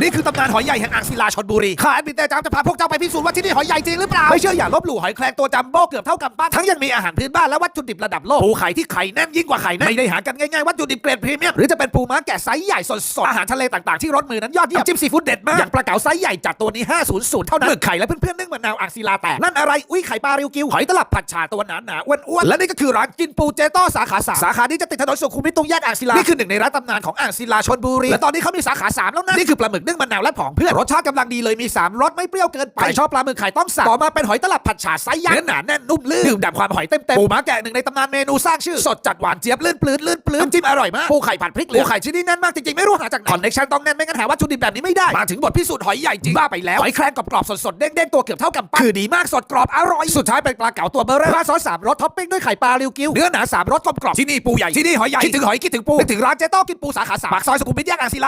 นี่คือตำนานหอยใหญ่แห่งอ่างศิลาชนบุรีข้าแอดมินแต่จามจะพาพวกเจ้าไปพิสูจน์ว่าที่นี่หอยใหญ่จริงหรือเปล่า ไม่เชื่ออย่าลบหลู่หอยแครงตัวจัมโบ้เกือบเท่ากำปั้นทั้งยังมีอาหารพื้นบ้านและวัตถุดิบระดับโลก ปูไข่ที่ไข่แน่นยิ่งกว่าไข่แน่นไม่ได้หากันง่ายๆ วัตถุดิบเกรดพรีเมียม หรือจะเป็นปูม้าแกะไซส์ใหญ่สดๆ อาหารทะเลต่างๆที่รสมือนั้นยอดเยี่ยมจิ้มซีฟู้ดเด็ดมาก อย่างปลาเก๋าไซส์ใหญ่จัดตัวนี้ 500 เท่านั้นหมึกไข่และเพื่อนๆนึ่งมะนาวอ่างศิลาแตกนั่นอะไร อุ้ยไข่ปลาริวกิวหอยตลับผัดฉาตัวหนาหนาๆอ้วนๆและนี่ก็คือร้านกินปูเจโต้สาขาสามสาขานี้จะติดถนนสุขุมวิทตรงแยกอ่างศิลานี่คือหนึ่งในร้านตำนานของอ่างศิลาชนบุรีและตอนนี้เขามีสาขาสามแล้วนะนี่คือปลาหมึกนึ่งมะนาวและผองเพื่อนรสชาติกำลังดีเลยมีสามรสไม่เปรี้ยวเกินไปใครชอบปลาหมึกไข่ต้องสั่งต่อมาเป็นหอยตลับผัดฉาไซส์ยักษ์เนื้อหนาแน่นนุ่มลื่นดื่มด่ำความหอยเต็มๆปูม้าแกะหนึ่งในตำนานเมนูสร้างชื่อสดจัดหวานเจี๊ยบลื่นปลื้นลื่นปลื้นน้ำจิ้มอร่อยมากปูไข่ผัดพริกเหลืองปูไข่ชิ้นนี้แน่นมากจริงๆไม่รู้หาจากไหนคอนเนคชั่นต้องแน่นไม่งั้นหาวัตถุดิบแบบนี้ไม่ได้มาถึงบทพิสูจน์หอยใหญ่จริงบ้าไปแล้วหอยแครงกรอบๆสดๆเด้งๆตัวเกือบเท่ากับปั้นคือดีมากสดกรอบอร่อยสุดท้ายเป็นปลาเก๋าตัวเบอร์เร่อราดซอสสามรสท็อปปิ้งด้วยไข่ปลาริวกิวเนื้อหนาสามรสกรอบๆที่นี่ปูใหญ่ที่นี่หอยใหญ่คิดถึงหอยคิดถึงปูนึกถึงร้านเจ๊ต้อกินปูสาขาสามปากซอยสุขุมวิทแยกอ่างศิลา